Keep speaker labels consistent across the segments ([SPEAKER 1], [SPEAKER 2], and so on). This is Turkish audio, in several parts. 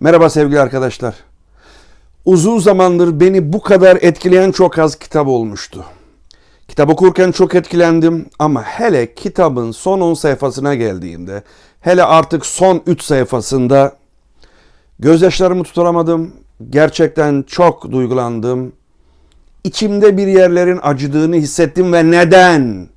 [SPEAKER 1] Merhaba sevgili arkadaşlar. Uzun zamandır beni bu kadar etkileyen çok az kitap olmuştu. Kitap okurken çok etkilendim ama hele kitabın son 10 sayfasına geldiğimde, hele artık son 3 sayfasında gözyaşlarımı tutamadım. Gerçekten çok duygulandım. İçimde bir yerlerin acıdığını hissettim ve neden?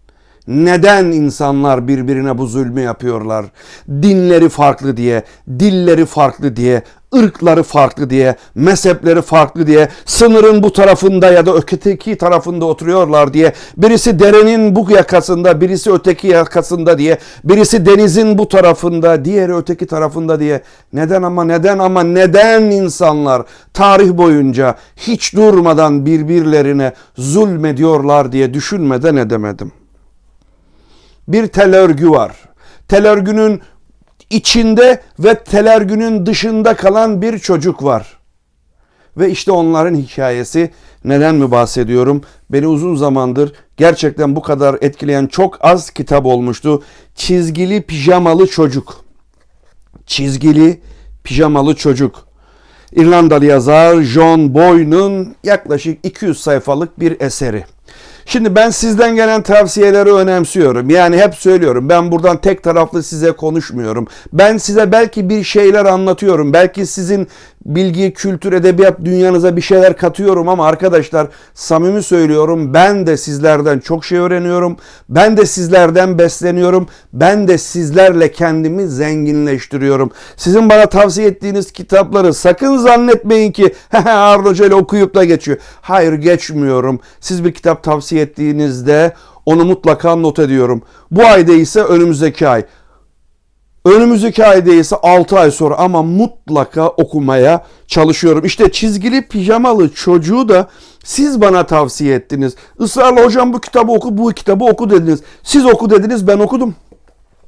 [SPEAKER 1] Neden insanlar birbirine bu zulmü yapıyorlar? Dinleri farklı diye, dilleri farklı diye, ırkları farklı diye, mezhepleri farklı diye, sınırın bu tarafında ya da öteki tarafında oturuyorlar diye, birisi derenin bu yakasında, birisi öteki yakasında diye, birisi denizin bu tarafında, diğeri öteki tarafında diye. Neden ama neden ama neden insanlar tarih boyunca hiç durmadan birbirlerine zulmediyorlar diye düşünmeden edemedim bir tel örgü var. Tel örgünün içinde ve tel örgünün dışında kalan bir çocuk var. Ve işte onların hikayesi neden mi bahsediyorum? Beni uzun zamandır gerçekten bu kadar etkileyen çok az kitap olmuştu. Çizgili pijamalı çocuk. Çizgili pijamalı çocuk. İrlandalı yazar John Boyne'un yaklaşık 200 sayfalık bir eseri. Şimdi ben sizden gelen tavsiyeleri önemsiyorum. Yani hep söylüyorum ben buradan tek taraflı size konuşmuyorum. Ben size belki bir şeyler anlatıyorum. Belki sizin bilgi, kültür, edebiyat dünyanıza bir şeyler katıyorum ama arkadaşlar samimi söylüyorum ben de sizlerden çok şey öğreniyorum. Ben de sizlerden besleniyorum. Ben de sizlerle kendimi zenginleştiriyorum. Sizin bana tavsiye ettiğiniz kitapları sakın zannetmeyin ki Arda Hoca ile okuyup da geçiyor. Hayır geçmiyorum. Siz bir kitap tavsiye ettiğinizde onu mutlaka not ediyorum. Bu ayda ise önümüzdeki ay. Önümüzdeki ayda ise 6 ay sonra ama mutlaka okumaya çalışıyorum. İşte çizgili pijamalı çocuğu da siz bana tavsiye ettiniz. Israrla hocam bu kitabı oku, bu kitabı oku dediniz. Siz oku dediniz, ben okudum.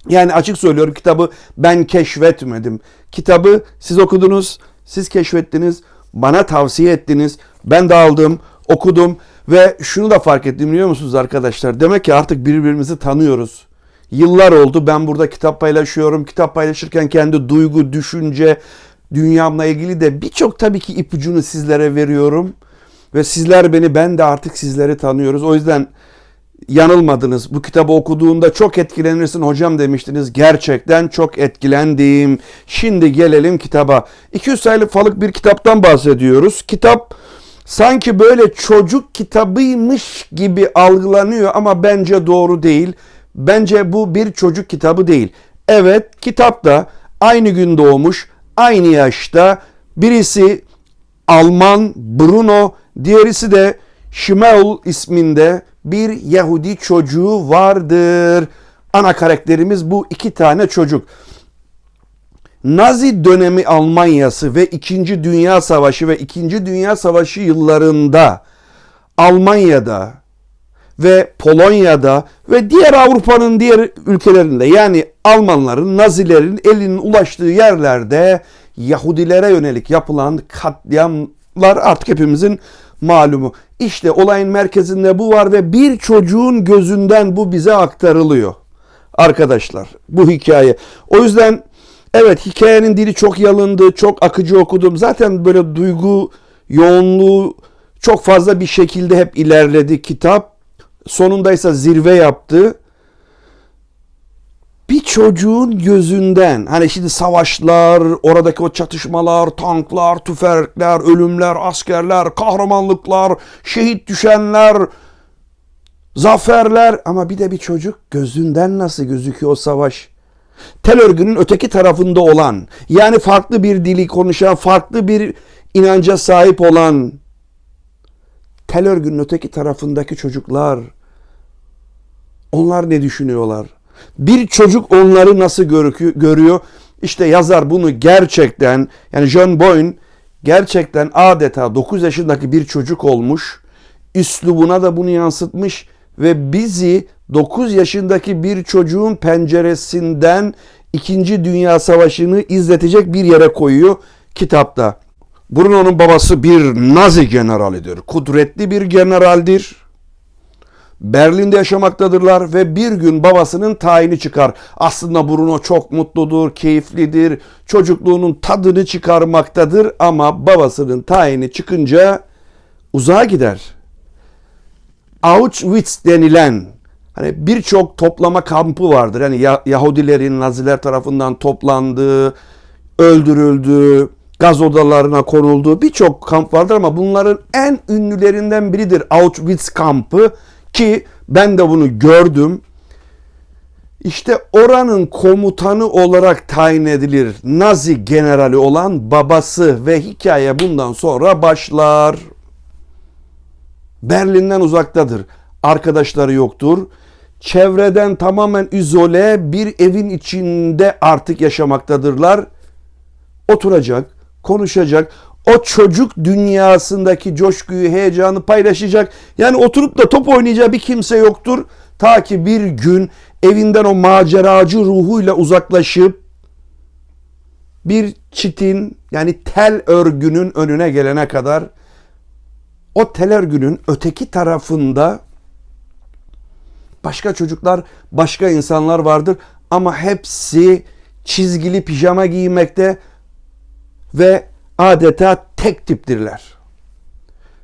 [SPEAKER 1] Yani açık söylüyorum kitabı ben keşfetmedim. Kitabı siz okudunuz, siz keşfettiniz, bana tavsiye ettiniz. Ben de aldım, okudum ve şunu da fark ettim biliyor musunuz arkadaşlar? Demek ki artık birbirimizi tanıyoruz. Yıllar oldu ben burada kitap paylaşıyorum. Kitap paylaşırken kendi duygu, düşünce, dünyamla ilgili de birçok tabii ki ipucunu sizlere veriyorum. Ve sizler beni, ben de artık sizleri tanıyoruz. O yüzden yanılmadınız. Bu kitabı okuduğunda çok etkilenirsin hocam demiştiniz. Gerçekten çok etkilendim. Şimdi gelelim kitaba. 200 sayfalık bir kitaptan bahsediyoruz. Kitap sanki böyle çocuk kitabıymış gibi algılanıyor ama bence doğru değil. Bence bu bir çocuk kitabı değil. Evet kitapta aynı gün doğmuş, aynı yaşta birisi Alman Bruno, diğerisi de Şimeul isminde bir Yahudi çocuğu vardır. Ana karakterimiz bu iki tane çocuk. Nazi dönemi Almanyası ve 2. Dünya Savaşı ve 2. Dünya Savaşı yıllarında Almanya'da ve Polonya'da ve diğer Avrupa'nın diğer ülkelerinde yani Almanların, Nazilerin elinin ulaştığı yerlerde Yahudilere yönelik yapılan katliamlar artık hepimizin malumu. İşte olayın merkezinde bu var ve bir çocuğun gözünden bu bize aktarılıyor. Arkadaşlar bu hikaye. O yüzden evet hikayenin dili çok yalındı, çok akıcı okudum. Zaten böyle duygu yoğunluğu çok fazla bir şekilde hep ilerledi kitap. Sonunda ise zirve yaptı. Bir çocuğun gözünden hani şimdi savaşlar, oradaki o çatışmalar, tanklar, tüfekler, ölümler, askerler, kahramanlıklar, şehit düşenler, zaferler ama bir de bir çocuk gözünden nasıl gözüküyor o savaş? Tel örgünün öteki tarafında olan, yani farklı bir dili konuşan, farklı bir inanca sahip olan tel örgünün öteki tarafındaki çocuklar onlar ne düşünüyorlar? Bir çocuk onları nasıl görüyor? İşte yazar bunu gerçekten yani John Boyne gerçekten adeta 9 yaşındaki bir çocuk olmuş. Üslubuna da bunu yansıtmış ve bizi 9 yaşındaki bir çocuğun penceresinden 2. Dünya Savaşı'nı izletecek bir yere koyuyor kitapta. Bruno'nun babası bir Nazi generalidir. Kudretli bir generaldir. Berlin'de yaşamaktadırlar ve bir gün babasının tayini çıkar. Aslında Bruno çok mutludur, keyiflidir, çocukluğunun tadını çıkarmaktadır ama babasının tayini çıkınca uzağa gider. Auschwitz denilen hani birçok toplama kampı vardır. Yani Ya- Yahudilerin Naziler tarafından toplandığı, öldürüldüğü, gaz odalarına konulduğu birçok kamp vardır ama bunların en ünlülerinden biridir Auschwitz kampı ki ben de bunu gördüm. İşte oranın komutanı olarak tayin edilir Nazi generali olan babası ve hikaye bundan sonra başlar. Berlin'den uzaktadır. Arkadaşları yoktur. Çevreden tamamen izole bir evin içinde artık yaşamaktadırlar. Oturacak, konuşacak. O çocuk dünyasındaki coşkuyu, heyecanı paylaşacak. Yani oturup da top oynayacağı bir kimse yoktur. Ta ki bir gün evinden o maceracı ruhuyla uzaklaşıp bir çitin yani tel örgünün önüne gelene kadar o tel örgünün öteki tarafında başka çocuklar, başka insanlar vardır ama hepsi çizgili pijama giymekte ve adeta tek tiptirler.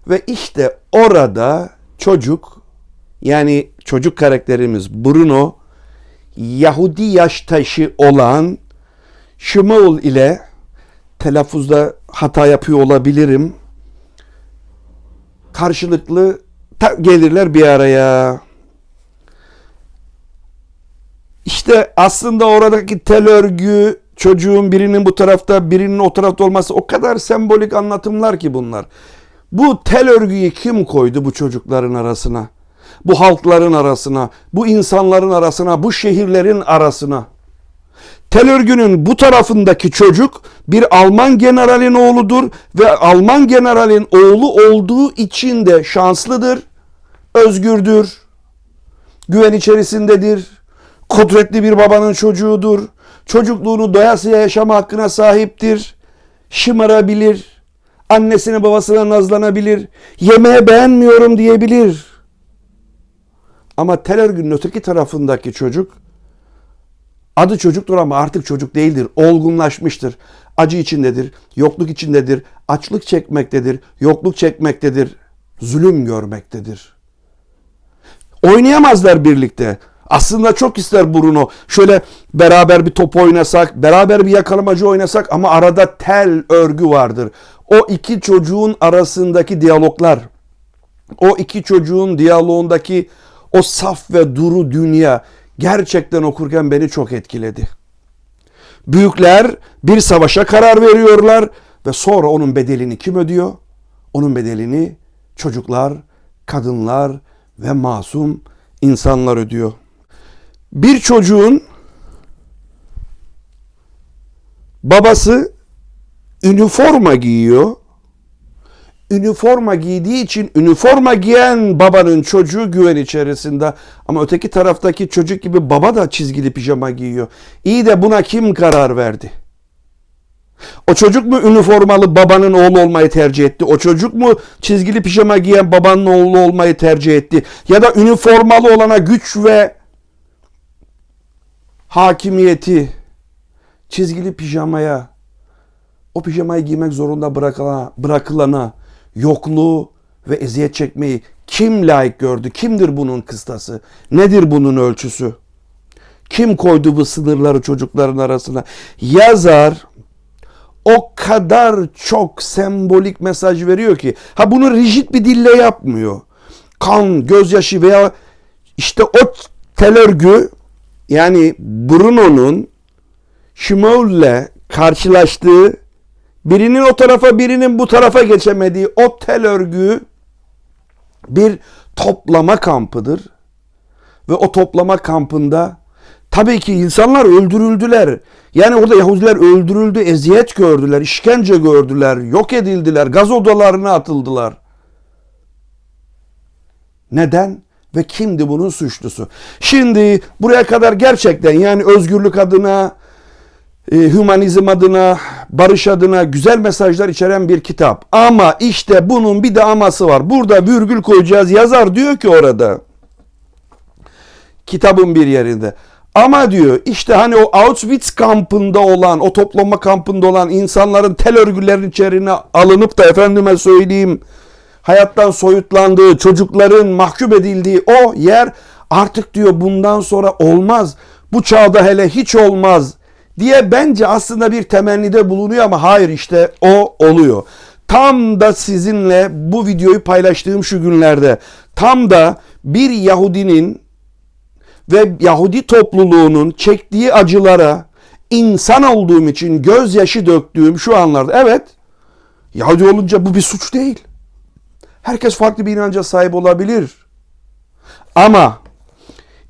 [SPEAKER 1] Ve işte orada çocuk yani çocuk karakterimiz Bruno Yahudi yaştaşı olan Şimaul ile telaffuzda hata yapıyor olabilirim. Karşılıklı gelirler bir araya. İşte aslında oradaki tel örgü çocuğun birinin bu tarafta birinin o tarafta olması o kadar sembolik anlatımlar ki bunlar. Bu tel örgüyü kim koydu bu çocukların arasına? Bu halkların arasına, bu insanların arasına, bu şehirlerin arasına. Tel örgünün bu tarafındaki çocuk bir Alman generalin oğludur ve Alman generalin oğlu olduğu için de şanslıdır, özgürdür, güven içerisindedir, kudretli bir babanın çocuğudur, çocukluğunu doyasıya yaşama hakkına sahiptir, şımarabilir, annesine babasına nazlanabilir, yemeğe beğenmiyorum diyebilir. Ama tel örgünün öteki tarafındaki çocuk Adı çocuktur ama artık çocuk değildir. Olgunlaşmıştır. Acı içindedir, yokluk içindedir, açlık çekmektedir, yokluk çekmektedir, zulüm görmektedir. Oynayamazlar birlikte. Aslında çok ister Bruno. Şöyle beraber bir top oynasak, beraber bir yakalamacı oynasak ama arada tel örgü vardır. O iki çocuğun arasındaki diyaloglar, o iki çocuğun diyaloğundaki o saf ve duru dünya gerçekten okurken beni çok etkiledi. Büyükler bir savaşa karar veriyorlar ve sonra onun bedelini kim ödüyor? Onun bedelini çocuklar, kadınlar ve masum insanlar ödüyor. Bir çocuğun babası üniforma giyiyor üniforma giydiği için üniforma giyen babanın çocuğu güven içerisinde. Ama öteki taraftaki çocuk gibi baba da çizgili pijama giyiyor. İyi de buna kim karar verdi? O çocuk mu üniformalı babanın oğlu olmayı tercih etti? O çocuk mu çizgili pijama giyen babanın oğlu olmayı tercih etti? Ya da üniformalı olana güç ve hakimiyeti çizgili pijamaya o pijamayı giymek zorunda bırakılana, bırakılana yokluğu ve eziyet çekmeyi kim layık gördü? Kimdir bunun kıstası? Nedir bunun ölçüsü? Kim koydu bu sınırları çocukların arasına? Yazar o kadar çok sembolik mesaj veriyor ki. Ha bunu rigid bir dille yapmıyor. Kan, gözyaşı veya işte o tel örgü yani Bruno'nun Schmoll'le karşılaştığı birinin o tarafa birinin bu tarafa geçemediği o tel örgü bir toplama kampıdır. Ve o toplama kampında tabii ki insanlar öldürüldüler. Yani orada Yahudiler öldürüldü, eziyet gördüler, işkence gördüler, yok edildiler, gaz odalarına atıldılar. Neden? Ve kimdi bunun suçlusu? Şimdi buraya kadar gerçekten yani özgürlük adına, e, hümanizm adına, barış adına güzel mesajlar içeren bir kitap. Ama işte bunun bir de aması var. Burada virgül koyacağız. Yazar diyor ki orada. kitabın bir yerinde. Ama diyor işte hani o Auschwitz kampında olan, o toplama kampında olan insanların tel örgülerin içerine alınıp da efendime söyleyeyim hayattan soyutlandığı, çocukların mahkum edildiği o yer artık diyor bundan sonra olmaz. Bu çağda hele hiç olmaz diye bence aslında bir temennide bulunuyor ama hayır işte o oluyor. Tam da sizinle bu videoyu paylaştığım şu günlerde tam da bir Yahudinin ve Yahudi topluluğunun çektiği acılara insan olduğum için gözyaşı döktüğüm şu anlarda evet Yahudi olunca bu bir suç değil. Herkes farklı bir inanca sahip olabilir. Ama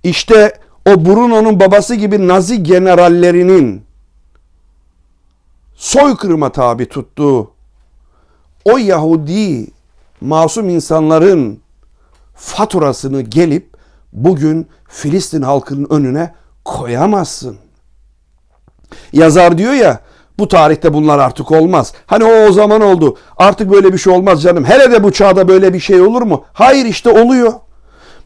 [SPEAKER 1] işte o Bruno'nun babası gibi Nazi generallerinin soykırıma tabi tuttuğu o Yahudi masum insanların faturasını gelip bugün Filistin halkının önüne koyamazsın. Yazar diyor ya bu tarihte bunlar artık olmaz. Hani o o zaman oldu. Artık böyle bir şey olmaz canım. Hele de bu çağda böyle bir şey olur mu? Hayır işte oluyor.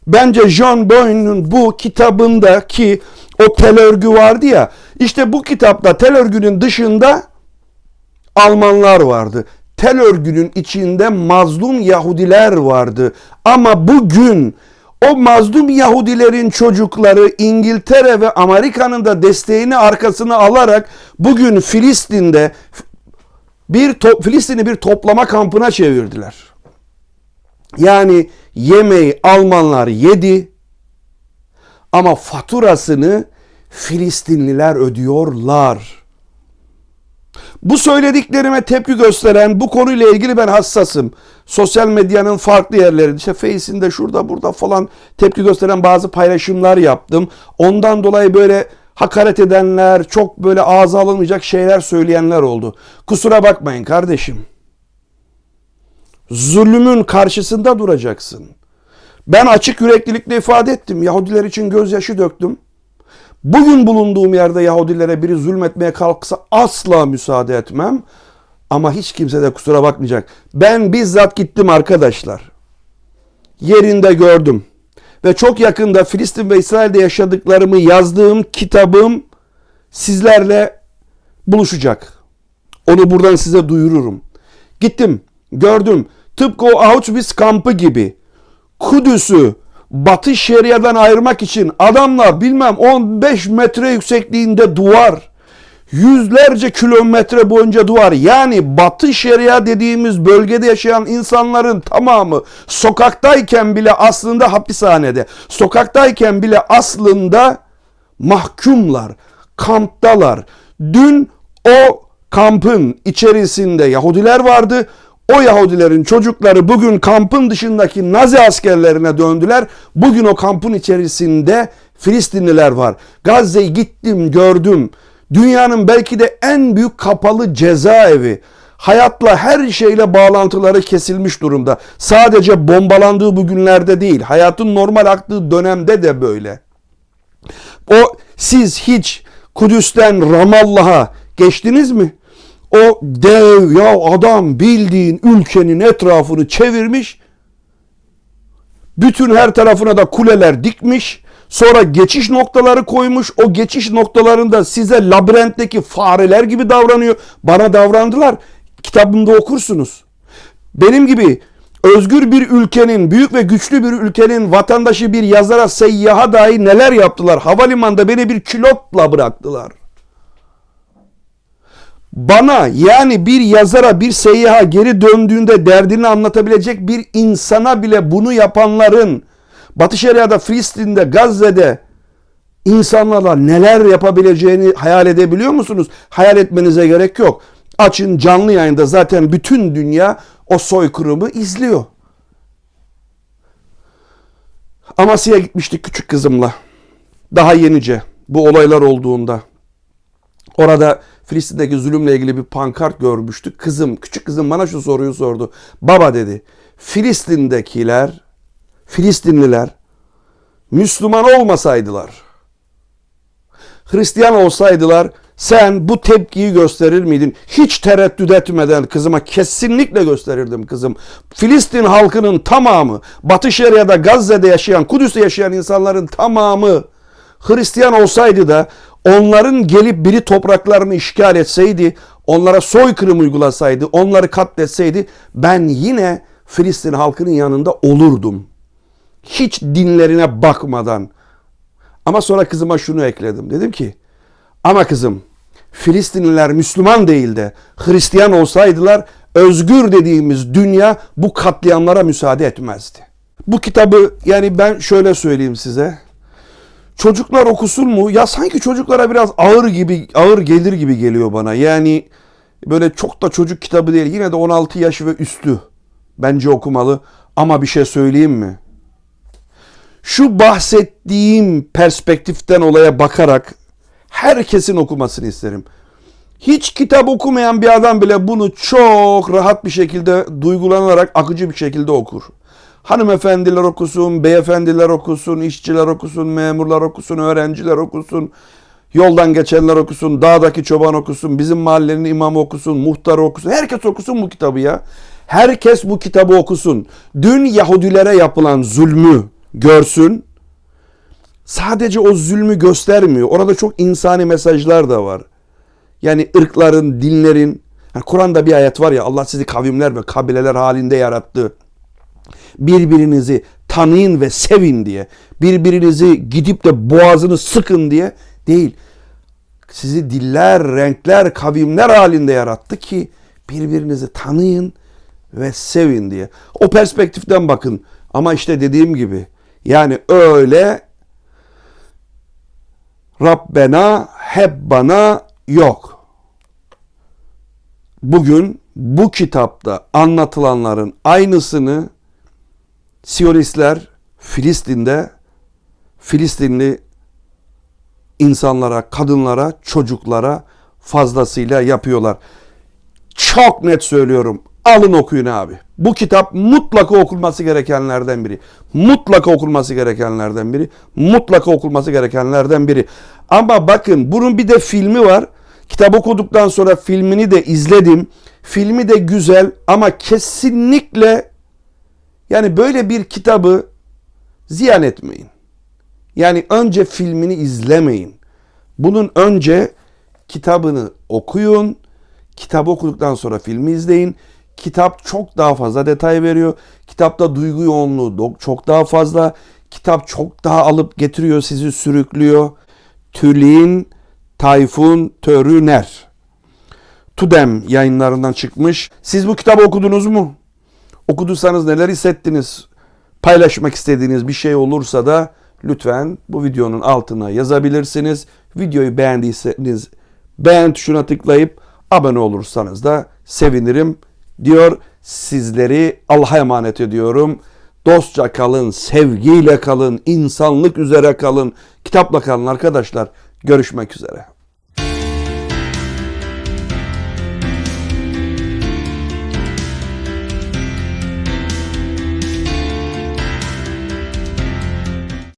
[SPEAKER 1] Bence John Boyne'un bu kitabındaki o tel örgü vardı ya. İşte bu kitapta tel örgünün dışında Almanlar vardı. Tel örgünün içinde mazlum Yahudiler vardı. Ama bugün o mazlum Yahudilerin çocukları İngiltere ve Amerika'nın da desteğini arkasına alarak bugün Filistin'de bir Filistin'i bir toplama kampına çevirdiler. Yani yemeği Almanlar yedi ama faturasını Filistinliler ödüyorlar. Bu söylediklerime tepki gösteren bu konuyla ilgili ben hassasım. Sosyal medyanın farklı yerlerinde işte Face'inde şurada burada falan tepki gösteren bazı paylaşımlar yaptım. Ondan dolayı böyle hakaret edenler, çok böyle ağza alınmayacak şeyler söyleyenler oldu. Kusura bakmayın kardeşim. Zulümün karşısında duracaksın. Ben açık yüreklilikle ifade ettim. Yahudiler için gözyaşı döktüm. Bugün bulunduğum yerde Yahudilere biri zulmetmeye kalksa asla müsaade etmem. Ama hiç kimse de kusura bakmayacak. Ben bizzat gittim arkadaşlar. Yerinde gördüm. Ve çok yakında Filistin ve İsrail'de yaşadıklarımı yazdığım kitabım sizlerle buluşacak. Onu buradan size duyururum. Gittim, gördüm. Tıpkı o Auschwitz kampı gibi Kudüs'ü Batı Şeria'dan ayırmak için adamlar bilmem 15 metre yüksekliğinde duvar, yüzlerce kilometre boyunca duvar. Yani Batı Şeria dediğimiz bölgede yaşayan insanların tamamı sokaktayken bile aslında hapishanede, sokaktayken bile aslında mahkumlar, kamptalar. Dün o kampın içerisinde Yahudiler vardı. O Yahudilerin çocukları bugün kampın dışındaki Nazi askerlerine döndüler. Bugün o kampın içerisinde Filistinliler var. Gazze'yi gittim gördüm. Dünyanın belki de en büyük kapalı cezaevi. Hayatla her şeyle bağlantıları kesilmiş durumda. Sadece bombalandığı bu günlerde değil. Hayatın normal aktığı dönemde de böyle. O siz hiç Kudüs'ten Ramallah'a geçtiniz mi? O dev ya adam bildiğin ülkenin etrafını çevirmiş. Bütün her tarafına da kuleler dikmiş. Sonra geçiş noktaları koymuş. O geçiş noktalarında size labirentteki fareler gibi davranıyor. Bana davrandılar. Kitabımda okursunuz. Benim gibi özgür bir ülkenin, büyük ve güçlü bir ülkenin vatandaşı bir yazara, seyyaha dahi neler yaptılar. Havalimanında beni bir kilotla bıraktılar bana yani bir yazara bir seyyaha geri döndüğünde derdini anlatabilecek bir insana bile bunu yapanların Batı Şeria'da, Filistin'de, Gazze'de insanlarla neler yapabileceğini hayal edebiliyor musunuz? Hayal etmenize gerek yok. Açın canlı yayında zaten bütün dünya o soykırımı izliyor. Amasya'ya gitmiştik küçük kızımla. Daha yenice bu olaylar olduğunda. Orada Filistin'deki zulümle ilgili bir pankart görmüştük. Kızım, küçük kızım bana şu soruyu sordu. Baba dedi, Filistin'dekiler, Filistinliler Müslüman olmasaydılar, Hristiyan olsaydılar sen bu tepkiyi gösterir miydin? Hiç tereddüt etmeden kızıma kesinlikle gösterirdim kızım. Filistin halkının tamamı, Batı Şeria'da, Gazze'de yaşayan, Kudüs'te yaşayan insanların tamamı Hristiyan olsaydı da onların gelip biri topraklarını işgal etseydi, onlara soykırım uygulasaydı, onları katletseydi ben yine Filistin halkının yanında olurdum. Hiç dinlerine bakmadan. Ama sonra kızıma şunu ekledim. Dedim ki ama kızım Filistinliler Müslüman değil de Hristiyan olsaydılar özgür dediğimiz dünya bu katliamlara müsaade etmezdi. Bu kitabı yani ben şöyle söyleyeyim size. Çocuklar okusun mu? Ya sanki çocuklara biraz ağır gibi ağır gelir gibi geliyor bana. Yani böyle çok da çocuk kitabı değil. Yine de 16 yaş ve üstü bence okumalı. Ama bir şey söyleyeyim mi? Şu bahsettiğim perspektiften olaya bakarak herkesin okumasını isterim. Hiç kitap okumayan bir adam bile bunu çok rahat bir şekilde duygulanarak akıcı bir şekilde okur. Hanımefendiler okusun, beyefendiler okusun, işçiler okusun, memurlar okusun, öğrenciler okusun, yoldan geçenler okusun, dağdaki çoban okusun, bizim mahallenin imamı okusun, muhtarı okusun. Herkes okusun bu kitabı ya. Herkes bu kitabı okusun. Dün Yahudilere yapılan zulmü görsün. Sadece o zulmü göstermiyor. Orada çok insani mesajlar da var. Yani ırkların, dinlerin, yani Kur'an'da bir ayet var ya Allah sizi kavimler ve kabileler halinde yarattı. Birbirinizi tanıyın ve sevin diye. Birbirinizi gidip de boğazını sıkın diye değil. Sizi diller, renkler, kavimler halinde yarattı ki birbirinizi tanıyın ve sevin diye. O perspektiften bakın. Ama işte dediğim gibi yani öyle Rabbena hep bana yok. Bugün bu kitapta anlatılanların aynısını Siyonistler Filistin'de Filistinli insanlara, kadınlara, çocuklara fazlasıyla yapıyorlar. Çok net söylüyorum. Alın okuyun abi. Bu kitap mutlaka okunması gerekenlerden biri. Mutlaka okunması gerekenlerden biri. Mutlaka okunması gerekenlerden biri. Ama bakın bunun bir de filmi var. Kitap okuduktan sonra filmini de izledim. Filmi de güzel ama kesinlikle yani böyle bir kitabı ziyan etmeyin. Yani önce filmini izlemeyin. Bunun önce kitabını okuyun. Kitabı okuduktan sonra filmi izleyin. Kitap çok daha fazla detay veriyor. Kitapta duygu yoğunluğu çok daha fazla. Kitap çok daha alıp getiriyor, sizi sürüklüyor. Tülin Tayfun Törüner. Tudem yayınlarından çıkmış. Siz bu kitabı okudunuz mu? Okuduysanız neler hissettiniz? Paylaşmak istediğiniz bir şey olursa da lütfen bu videonun altına yazabilirsiniz. Videoyu beğendiyseniz beğen tuşuna tıklayıp abone olursanız da sevinirim diyor. Sizleri Allah'a emanet ediyorum. Dostça kalın, sevgiyle kalın, insanlık üzere kalın, kitapla kalın arkadaşlar. Görüşmek üzere.